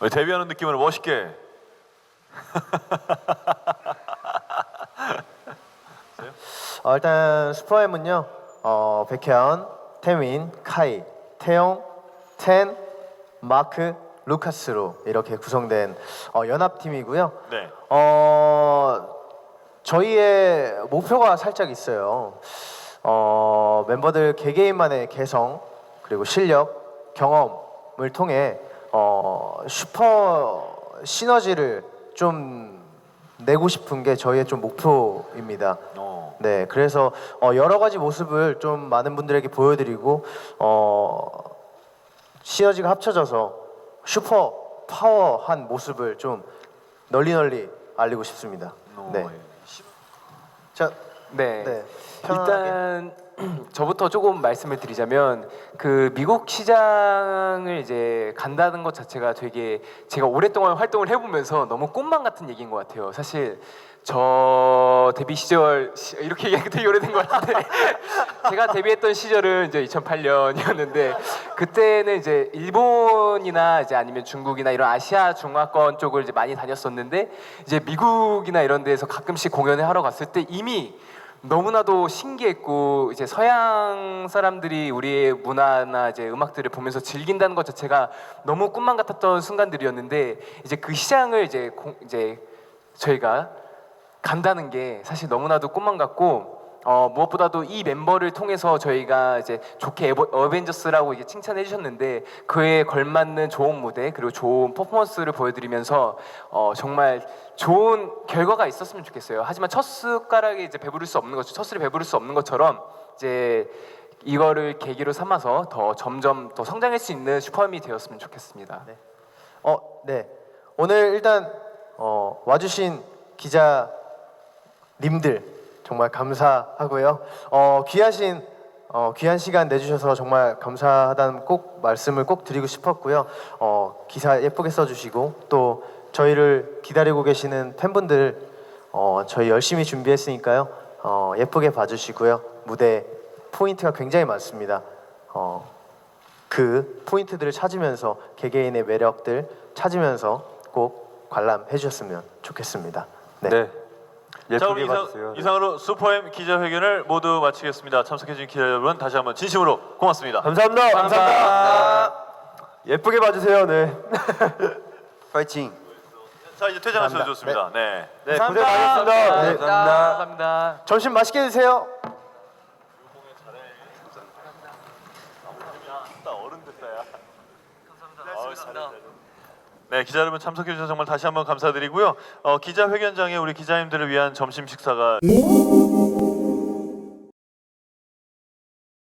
우리 데뷔하는 느낌으로 멋있게. 어, 일단 슈퍼엠은요. 어, 백현, 태민, 카이, 태용, 텐, 마크, 루카스로 이렇게 구성된 어, 연합팀이고요. 네. 어, 저희의 목표가 살짝 있어요. 어, 멤버들 개개인만의 개성 그리고 실력, 경험을 통해 어, 슈퍼 시너지를 좀 내고 싶은 게 저희의 좀 목표입니다. 어. 네, 그래서 어, 여러 가지 모습을 좀 많은 분들에게 보여드리고 어, 시너지가 합쳐져서 슈퍼 파워한 모습을 좀 널리 널리 알리고 싶습니다. 어, 네, 자, 네. 네, 편안하게. 일단 저부터 조금 말씀을 드리자면 그 미국 시장을 이제 간다는 것 자체가 되게 제가 오랫동안 활동을 해보면서 너무 꿈만 같은 얘기인 것 같아요. 사실 저 데뷔 시절 시- 이렇게 얘기하기 되게 오래된 것 같은데 제가 데뷔했던 시절은 이제 2008년이었는데 그때는 이제 일본이나 이제 아니면 중국이나 이런 아시아 중화권 쪽을 이제 많이 다녔었는데 이제 미국이나 이런 데서 가끔씩 공연을 하러 갔을 때 이미 너무나도 신기했고 이제 서양 사람들이 우리의 문화나 이제 음악들을 보면서 즐긴다는 것 자체가 너무 꿈만 같았던 순간들이었는데 이제 그 시장을 이제 공, 이제 저희가 간다는 게 사실 너무나도 꿈만 같고 어, 무엇보다도 이 멤버를 통해서 저희가 이제 좋게 에버, 어벤져스라고 이게 칭찬해 주셨는데 그에 걸맞는 좋은 무대 그리고 좋은 퍼포먼스를 보여드리면서 어, 정말 좋은 결과가 있었으면 좋겠어요. 하지만 첫 숟가락에 이제 배부를 수 없는 것처럼 첫 술에 배부를 수 없는 것처럼 이제 이거를 계기로 삼아서 더 점점 더 성장할 수 있는 슈퍼맨이 되었으면 좋겠습니다. 어, 네. 오늘 일단 어, 와주신 기자님들 정말 감사하고요. 어, 귀하신 어, 귀한 시간 내주셔서 정말 감사하다는 꼭 말씀을 꼭 드리고 싶었고요. 어, 기사 예쁘게 써주시고 또 저희를 기다리고 계시는 팬분들 어, 저희 열심히 준비했으니까요. 어, 예쁘게 봐주시고요. 무대 포인트가 굉장히 많습니다. 어, 그 포인트들을 찾으면서 개개인의 매력들 찾으면서 꼭 관람해 주셨으면 좋겠습니다. 네. 네. 자, 우리 예쁘게 이상. 네. 이상으로 슈퍼엠 기자회견을 모두 마치겠습니다. 참석해주신 기자 여러분 다시 한번 진심으로 고맙습니다. 감사합니다. 감사합니다. 예쁘게 봐주세요. 네. 파이팅. 자 이제 퇴장하셔도 감사합니다. 좋습니다. 네. 네, 고생 많으셨습니다. 네, 감사합니다. 감사합니다. 점심 맛있게 드세요. 어른 됐다야. 감사합니다. 네, 기자 여러분 참석해 주셔서 정말 다시 한번 감사드리고요. 어, 기자 회견장에 우리 기자님들을 위한 점심 식사가